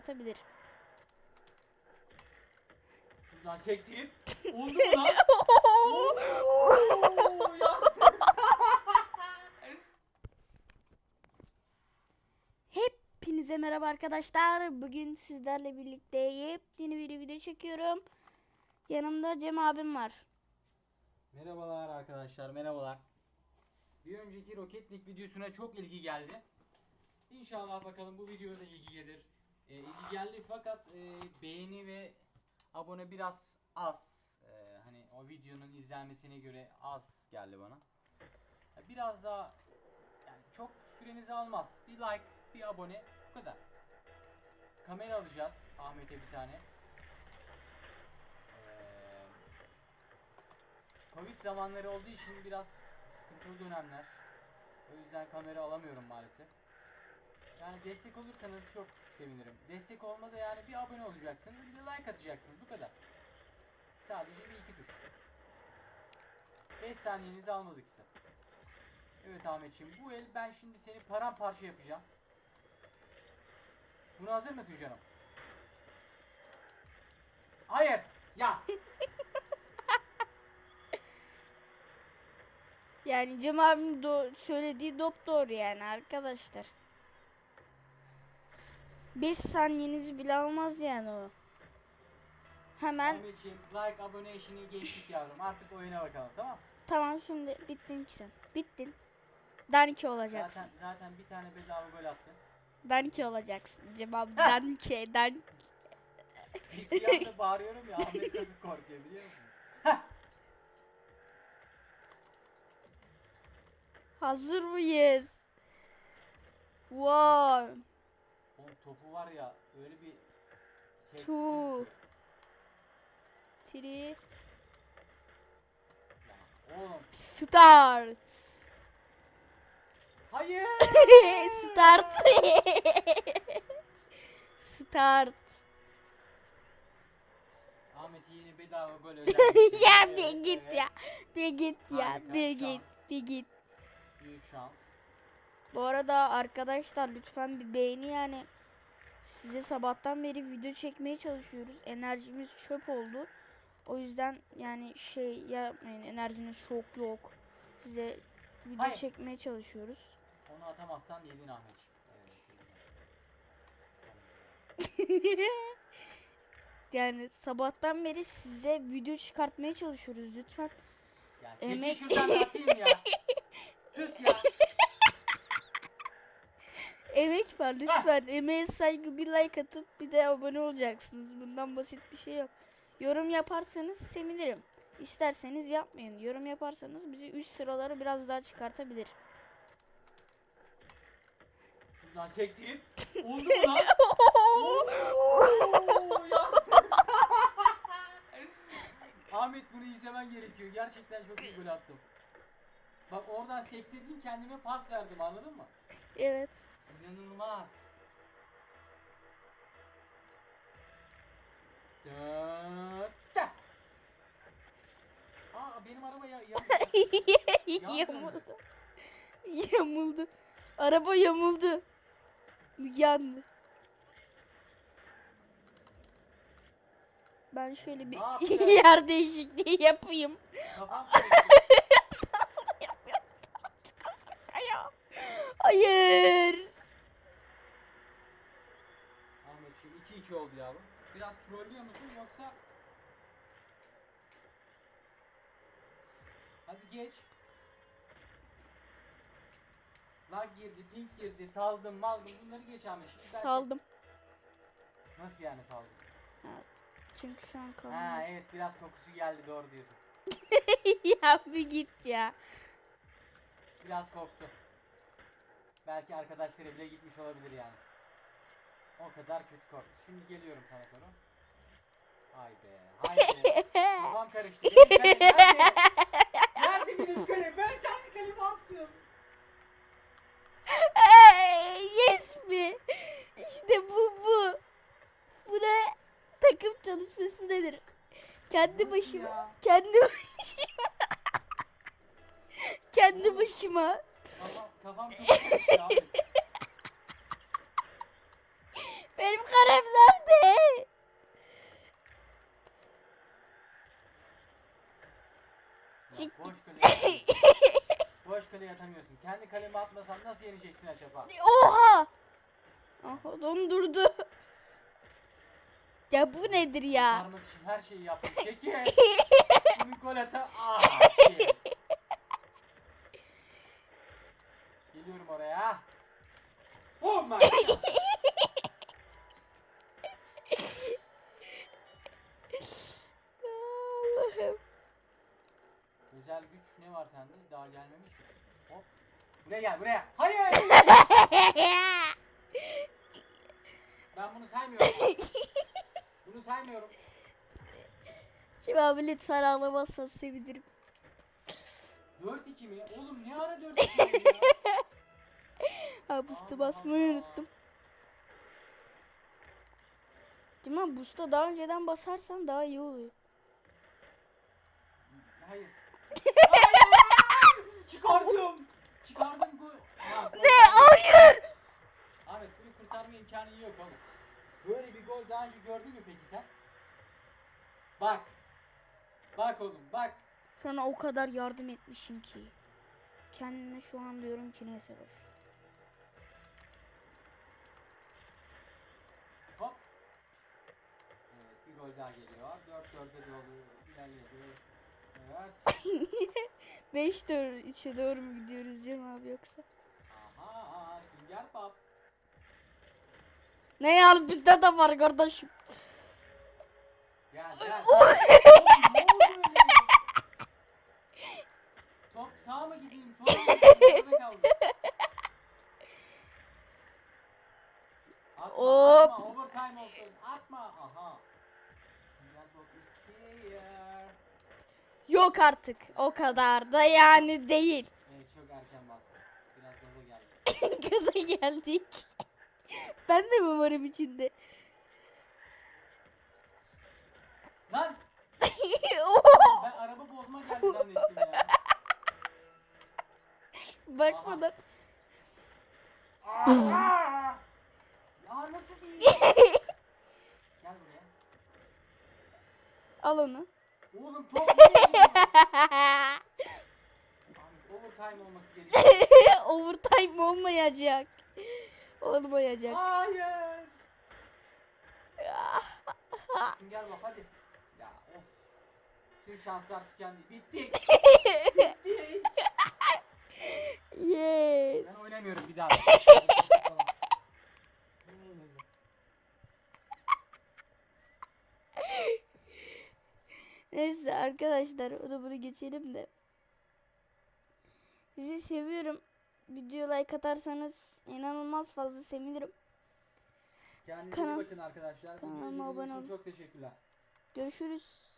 çıkartabilir. Şuradan sektirip. Oldu mu lan? Oo, ya. Hepinize merhaba arkadaşlar. Bugün sizlerle birlikte yepyeni bir video çekiyorum. Yanımda Cem abim var. Merhabalar arkadaşlar merhabalar. Bir önceki Rocket League videosuna çok ilgi geldi. İnşallah bakalım bu videoda ilgi gelir. Ee, ilgi geldi fakat e, beğeni ve abone biraz az. Ee, hani o videonun izlenmesine göre az geldi bana. Biraz daha yani çok sürenizi almaz. Bir like, bir abone bu kadar. Kamera alacağız Ahmet'e bir tane. Ee, Covid zamanları olduğu için biraz sıkıntılı dönemler. O yüzden kamera alamıyorum maalesef. Yani destek olursanız çok sevinirim. Destek olmadı yani bir abone olacaksınız, bir de like atacaksınız bu kadar. Sadece bir iki tuş. 5 saniyenizi almaz ikisi. Evet Ahmetciğim bu el ben şimdi seni paramparça yapacağım. Buna hazır mısın canım? Hayır. Ya. Yani Cem abim do- söylediği dop doğru yani arkadaşlar. 5 saniyenizi bile almaz yani o. Hemen Ahmetciğim like abone işini geçtik yavrum. Artık oyuna bakalım tamam? tamam şimdi bittin ki sen. Bittin. Danke olacaksın. Zaten zaten bir tane bedava gol attın. Danke olacaksın. Cem abi danke. danke. Bir anda bağırıyorum ya Ahmet nasıl korkuyor biliyor musun? Hazır mıyız? One, Oğlum topu var ya öyle bir Two. three, Oğlum start. hayır. Start. Start. Ahmet'e yeni bedava gol özelmiş. ya bir git ya. Bir git ya. Bir git. Bir git. Büyük şans. Bu arada arkadaşlar lütfen bir beğeni yani. Size sabahtan beri video çekmeye çalışıyoruz. Enerjimiz çöp oldu. O yüzden yani şey yapmayın. Enerjiniz çok yok. Size video Hayır. çekmeye çalışıyoruz. Onu atamazsan yedin yedin. yani sabahtan beri size video çıkartmaya çalışıyoruz lütfen. Ya çekil Emek- şuradan da atayım ya. Sus ya. Emek var lütfen. Emeğe saygı bir like atıp bir de abone olacaksınız. Bundan basit bir şey yok. Yorum yaparsanız sevinirim. İsterseniz yapmayın. Yorum yaparsanız bizi üst sıraları biraz daha çıkartabilir. Oldu mu lan? Oo, ya. Ahmet bunu izlemen gerekiyor. Gerçekten çok iyi gol attım. Bak oradan sektirdim kendime pas verdim anladın mı? Evet. İnanılmaz. Dört. Aa benim araba ya, ya yamuldu. Yamuldu. Araba yamuldu. Yandı. Ben şöyle bir yer değişikliği yapayım. kafam karıştı. Aya. Hayır. 2-2 oldu yavrum. Biraz trollüyor musun yoksa? Hadi geç. Lag girdi, pink girdi, saldım, maldım bunları geç. Şimdi ben- Saldım. Nasıl yani saldım? Çünkü şu an Ha kalmamış. evet biraz kokusu geldi doğru diyorsun. ya bir git ya. Biraz koktu. Belki arkadaşları bile gitmiş olabilir yani. O kadar kötü koktu. Şimdi geliyorum sana doğru. Hay be. Hay be. Kafam karıştı. Benim kalem nerede? Nerede benim kalem? Ben kendi kalemi attım. Yes mi? İşte bu bu. Bu ne? Takım çalışması nedir? Kendi başıma. ya? Kendi başıma. kendi başıma. Kafam, kafam çok karıştı abi. Benim kalem nerede? Bak, Çık boş kaleye Boş kaleye atamıyorsun. Kendi kaleme atmasan nasıl yeneceksin acaba? Oha! Aha dondurdu. Ya bu nedir ya? Kurtarmak için her şeyi yaptım. Çekil. Bunu gol ata. Ah shit. Geliyorum oraya. Oh my god. Allah'ım. Özel güç ne var sende? Daha gelmemiş ki. Hop. Buraya gel buraya. Hayır. Ben bunu saymıyorum. Bunu saymıyorum. Şimdi abi lütfen ağlamazsan sevinirim. 4-2 mi? Oğlum ne ara 4-2 oldu ya? Ha boost'a basmayı unuttum. Mi? Boost'a daha önceden basarsan daha iyi oluyor. Hayır. Hayır. Çıkardım. Çıkardım gol. Ha, gol Ne? geldi. Hayır! Ahmet bunu kurtarma imkanı yok oğlum. Böyle bir gol daha önce gördün mü peki sen? Bak. Bak oğlum bak. Sana o kadar yardım etmişim ki. Kendime şu an diyorum ki neyse boş. Hop. Evet bir gol daha geliyor. 4-4'e doğru ilerliyor. Evet. 5 4 3'e doğru mu gidiyoruz Cem abi yoksa? Aha sünger pop. Ne ya bizde de var kardeşim. Gel gel. Oğlum, ne oldu öyle? Top sağa mı gideyim sola mı gideyim? Orada kaldım. Atma, Hop. atma, overtime olsun. Atma. Aha. İs here. Yok artık. O kadar da yani değil. Evet çok erken bastım. Biraz. Gaza geldik. ben de mi varım içinde? Lan ben araba bozma geldi zannettim ya. Bakmadan. Aa! Ya nasıl değil? Gel buraya. Al onu. Oğlum top overtime olması gerekiyor. Overtime olmayacak. Olmayacak. Hayır. Sünger bak hadi. Ya of. Tüm şanslar tükendi. Bittik. Bittik. Yes. Ben oynamıyorum bir daha. Neyse arkadaşlar onu bunu geçelim de. Sizi seviyorum. Video like atarsanız inanılmaz fazla sevinirim. Kendinize Kanal- bakın arkadaşlar. kanalıma abone olun. çok teşekkürler. Görüşürüz.